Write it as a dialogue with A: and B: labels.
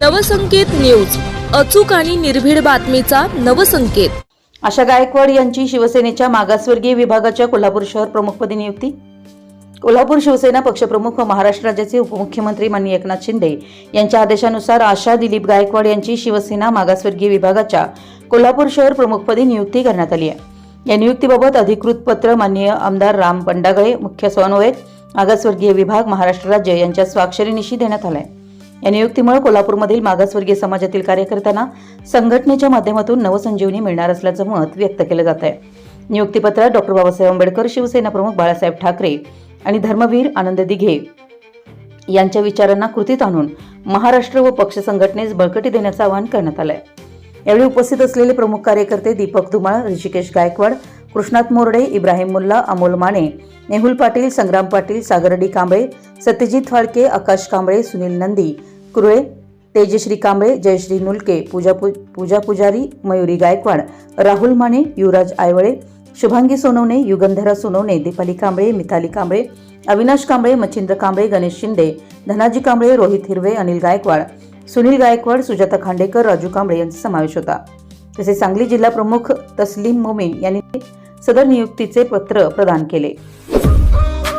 A: Navsanket news अचूक आणि निर्भीड बातमीचा नवसंकेत.
B: आशा गायकवाड यांची शिवसेनेच्या मागासवर्गीय विभागाच्या कोल्हापूर शहर प्रमुखपदी नियुक्ती. कोल्हापूर शिवसेना पक्षप्रमुख व महाराष्ट्र राज्याचे उपमुख्यमंत्री माननीय एकनाथ शिंदे यांच्या आदेशानुसार आशा दिलीप गायकवाड यांची शिवसेना मागासवर्गीय विभागाच्या कोल्हापूर शहर प्रमुखपदी नियुक्ती करण्यात आली आहे. या नियुक्तीबाबत अधिकृत पत्र माननीय आमदार राम पंडागळे मुख्य समन्वयक मागासवर्गीय विभाग महाराष्ट्र राज्य यांच्या स्वाक्षरीनिशी देण्यात आलाय. या नियुक्तीमुळे कोल्हापूरमधील मागासवर्गीय समाजातील कार्यकर्त्यांना संघटनेच्या माध्यमातून नवसंजीवनी मिळणार असल्याचं मत व्यक्त केलं जात आहे. नियुक्तीपत्रात डॉक्टर बाबासाहेब आंबेडकर शिवसेना प्रमुख बाळासाहेब ठाकरे आणि धर्मवीर आनंद दिघे यांच्या विचारांना कृतीत आणून महाराष्ट्र व पक्ष संघटनेस बळकटी देण्याचं आवाहन करण्यात आलंय. यावेळी उपस्थित असलेले प्रमुख कार्यकर्ते दीपक धुमाळ ऋषिकेश गायकवाड कृष्णात मोरडे इब्राहिम मुल्ला अमोल माने मेहुल पाटील संग्राम पाटील सागरडी कांबळे सत्यजित फाळके आकाश कांबळे सुनील नंदी कुरळे तेजश्री कांबळे जयश्री नुलके पूजा पूजा पुजारी मयुरी गायकवाड राहुल माने युवराज आयवळे शुभांगी सोनवणे युगंधरा सोनवणे दीपाली कांबळे मिथाली कांबळे अविनाश कांबळे मच्छिंद्र कांबळे गणेश शिंदे धनाजी कांबळे रोहित हिरवे अनिल गायकवाड सुनील गायकवाड सुजाता खांडेकर राजू कांबळे यांचा समावेश होता. तसेच सांगली जिल्हा प्रमुख तस्लीम मोमीन यांनी सदर नियुक्तीचे पत्र प्रदान केले.